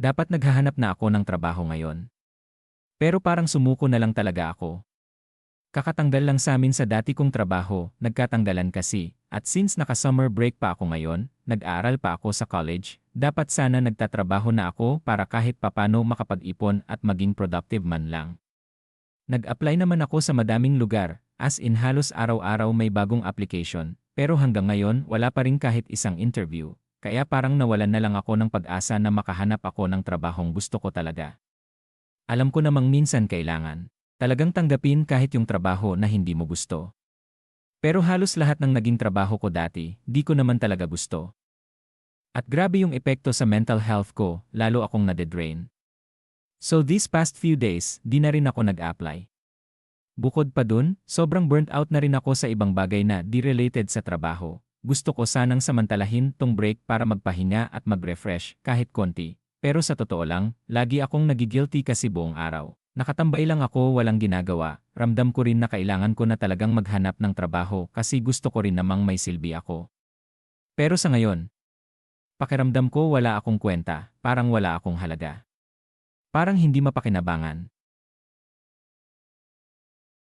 Dapat naghahanap na ako ng trabaho ngayon. Pero parang sumuko na lang talaga ako. Kakatanggal lang sa amin sa dati kong trabaho, nagkatanggalan kasi, at since naka-summer break pa ako ngayon, nag-aaral pa ako sa college, dapat sana nagtatrabaho na ako para kahit papano makapag-ipon at maging productive man lang. Nag-apply naman ako sa madaming lugar, as in halos araw-araw may bagong application, pero hanggang ngayon wala pa rin kahit isang interview, kaya parang nawalan na lang ako ng pag-asa na makahanap ako ng trabahong gusto ko talaga. Alam ko namang minsan kailangan. Talagang tanggapin kahit yung trabaho na hindi mo gusto. Pero halos lahat ng naging trabaho ko dati, di ko naman talaga gusto. At grabe yung epekto sa mental health ko, lalo akong nadedrain. So these past few days, di na rin ako nag-apply. Bukod pa dun, sobrang burnt out na rin ako sa ibang bagay na di related sa trabaho. Gusto ko sanang samantalahin tong break para magpahinga at mag-refresh kahit konti. Pero sa totoo lang, lagi akong nagigilty kasi buong araw. Nakatambay lang ako walang ginagawa, ramdam ko rin na kailangan ko na talagang maghanap ng trabaho kasi gusto ko rin namang may silbi ako. Pero sa ngayon, pakiramdam ko wala akong kwenta, parang wala akong halaga. Parang hindi mapakinabangan.